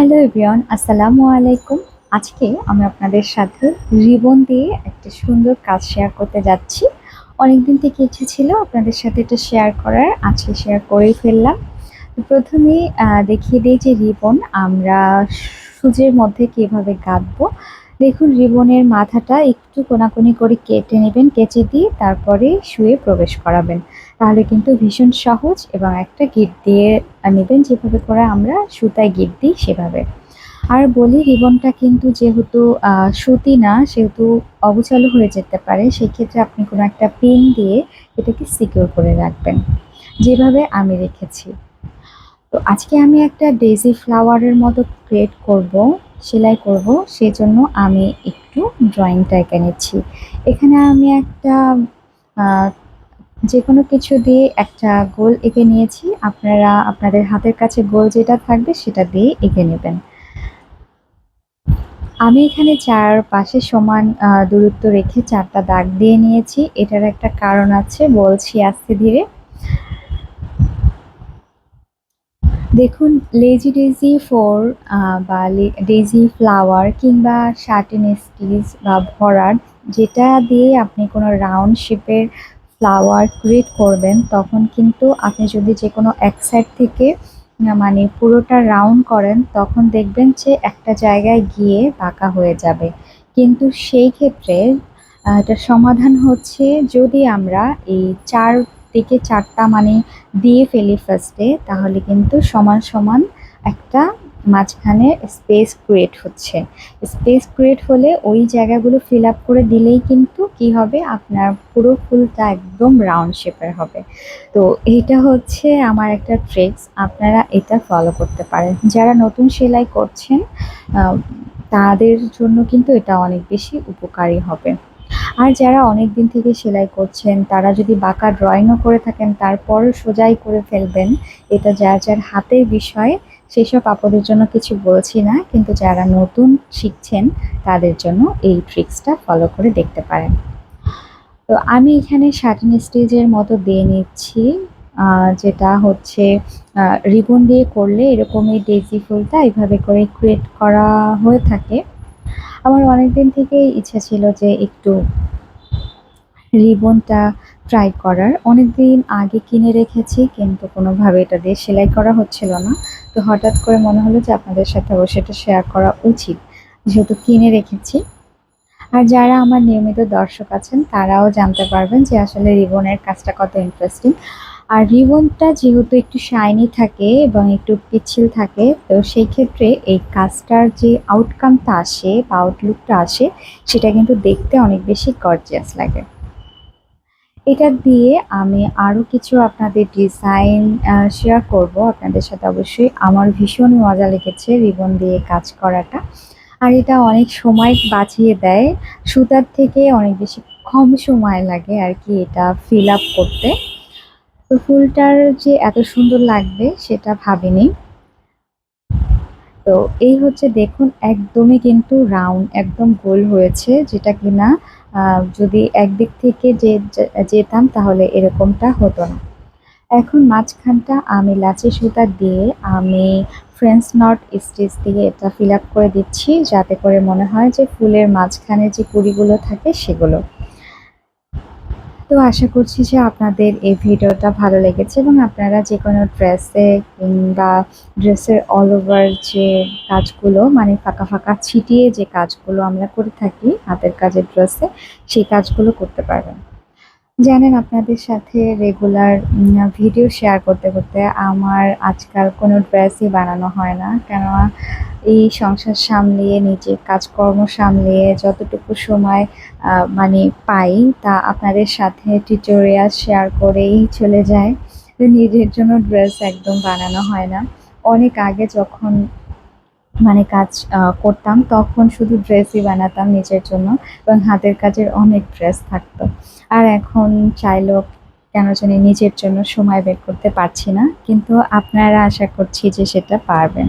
Hello everyone, আসসালামু আলাইকুম। আজকে আমি আপনাদের সাথে রিবন দিয়ে একটা সুন্দর কাজ শেয়ার করতে যাচ্ছি। অনেকদিন থেকে ইচ্ছে ছিল আপনাদের সাথে এটা শেয়ার করার, আজকে শেয়ার করেই ফেললাম। প্রথমে দেখিয়ে দিই যে রিবন, আমরা সুজের মধ্যে কীভাবে গাঁথবো দেখুন, রিবনের মাথাটা একটু কোনাকুনি করে কেটে নেবেন, কেচে দিয়ে তারপরে শুয়ে প্রবেশ করাবেন। তাহলে কিন্তু ভীষণ সহজ এবং একটা গিট দিয়ে নেবেন, যেভাবে করে আমরা সুতায় গিট দিই সেভাবে। আর বলি, রিবনটা কিন্তু যেহেতু সুতি না, সেহেতু অগোছালো হয়ে যেতে পারে, সেক্ষেত্রে আপনি কোনো একটা পিন দিয়ে এটাকে সিকিউর করে রাখবেন। যেভাবে আমি রেখেছি। তো আজকে আমি একটা ডেজি ফ্লাওয়ারের মতো ক্রিয়েট করব। সেলাই করব, সেজন্য আমি একটু ড্রয়িংটা এঁকে নিচ্ছি। এখানে আমি একটা যে কোনো কিছু দিয়ে একটা গোল এঁকে নিয়েছি। আপনারা, আপনাদের হাতের কাছে গোল যেটা থাকবে সেটা দিয়ে এঁকে নেবেন। আমি এখানে চার পাশে সমান দূরত্ব রেখে চারটা দাগ দিয়ে নিয়েছি। এটার একটা কারণ আছে, বলছি আস্তে ধীরে। দেখুন লেজি ডেজি ফোর বা ডেজি ফ্লাওয়ার কিংবা শার্টিন স্টিচ বা ভরাট, যেটা দিয়ে আপনি কোনো রাউন্ড শেপের ফ্লাওয়ার ক্রিয়েট করবেন, তখন কিন্তু আপনি যদি যে কোনো এক সাইড থেকে মানে পুরোটা রাউন্ড করেন, তখন দেখবেন যে একটা জায়গায় গিয়ে বাঁকা হয়ে যাবে। কিন্তু সেই ক্ষেত্রে এটার সমাধান হচ্ছে যদি আমরা এই চার দিকে চারটা মানে দিয়ে ফেলি ফার্স্টে তাহলে কিন্তু সমান সমান একটা মাঝখানে স্পেস ক্রিয়েট হচ্ছে। স্পেস ক্রিয়েট হলে ওই জায়গাগুলো ফিল আপ করে দিলেই কিন্তু কি হবে? আপনার পুরো ফুলটা একদম রাউন্ড শেপের হবে। তো এইটা হচ্ছে আমার একটা ট্রিক্স আপনারা এটা ফলো করতে পারেন। যারা নতুন সেলাই করছেন তাদের জন্য কিন্তু এটা অনেক বেশি উপকারী হবে। আর যারা অনেক দিন থেকে সেলাই করছেন, তারা যদি বাঁকা ড্রয়িংও করে থাকেন, তারপরও সোজাই করে ফেলবেন। এটা যার যার হাতের বিষয়, সেসব আপদের জন্য কিছু বলছি না, কিন্তু যারা নতুন শিখছেন, তাদের জন্য এই ট্রিক্সটা ফলো করে দেখতে পারেন। তো আমি এখানে শার্টিন স্টেজের মতো দিয়ে নিচ্ছি যেটা হচ্ছে রিবন দিয়ে করলে এরকমই ডেজি ফুলটা এইভাবে করে ক্রিয়েট করা হয়ে থাকে। আমার অনেক দিন থেকেই ইচ্ছা ছিল যে একটু রিবনটা ট্রাই করার। অনেক দিন আগে কিনে রেখেছি, কিন্তু কোনোভাবে এটা দিয়ে সেলাই করা হচ্ছিল না। তো হঠাৎ করে মনে হলো যে আপনাদের সাথে অবশ্যই এটা শেয়ার করা উচিত। যেহেতু কিনে রেখেছি। আর যারা আমার নিয়মিত দর্শক আছেন, তারাও জানতে পারবেন যে আসলে রিবনের কাজটা কত ইন্টারেস্টিং আর রিবনটা যেহেতু একটু শাইনি থাকে এবং একটু পিচ্ছিল থাকে, তো সেই ক্ষেত্রে এই কাজটার যে আউটকামটা আসে বা আউটলুকটা আসে, সেটা কিন্তু দেখতে অনেক বেশি গর্জিয়াস লাগে। এটা দিয়ে আমি আরও কিছু আপনাদের ডিজাইন শেয়ার করব। আপনাদের সাথে অবশ্যই আমার ভীষণ মজা লেগেছে রিবন দিয়ে কাজ করাটা। আর এটা অনেক সময় বাঁচিয়ে দেয়। সুতার থেকে অনেক বেশি কম সময় লাগে আর কি এটা ফিল আপ করতে। তো ফুলটার যে এত সুন্দর লাগবে সেটা ভাবিনি। তো এই হচ্ছে দেখুন একদমই কিন্তু রাউন্ড একদম গোল হয়েছে। যেটা কিনা আহ, যদি একদিক থেকে যে যেতাম তাহলে এরকমটা হতো না। এখন মাঝখানটা আমি লাচি সুতা দিয়ে আমি ফ্রেঞ্চ নট স্টেজ দিয়ে এটা ফিল করে দিচ্ছি, যাতে করে মনে হয় যে ফুলের মাঝখানে যে কুড়িগুলো থাকে সেগুলো। তো আশা করছি যে আপনাদের এই ভিডিওটা ভালো লেগেছে এবং আপনারা যে কোনো ড্রেসে কিংবা ড্রেসের অল ওভার যে কাজগুলো মানে ফাঁকা ফাঁকা ছিটিয়ে যে কাজগুলো আমরা করে থাকি হাতের কাজের ড্রেসে, সেই কাজগুলো করতে পারবেন। জানেন, আপনাদের সাথে রেগুলার ভিডিও শেয়ার করতে করতে আমার আজকাল কোনো ড্রেসই বানানো হয় না। কেননা এই সংসার সামলিয়ে, নিজের কাজকর্ম সামলিয়ে যতটুকু সময় মানে পাই তা আপনাদের সাথে টিউটোরিয়াল শেয়ার করেই চলে যায়। নিজের জন্য ড্রেস একদম বানানো হয় না। অনেক আগে যখন মানে কাজ করতাম, তখন শুধু ড্রেসই বানাতাম নিজের জন্য এবং হাতের কাজের অনেক ড্রেস থাকতো। আর এখন চাইলেও কেন জানি নিজের জন্য সময় বের করতে পারছি না, কিন্তু আপনারা আশা করছি যে সেটা পারবেন।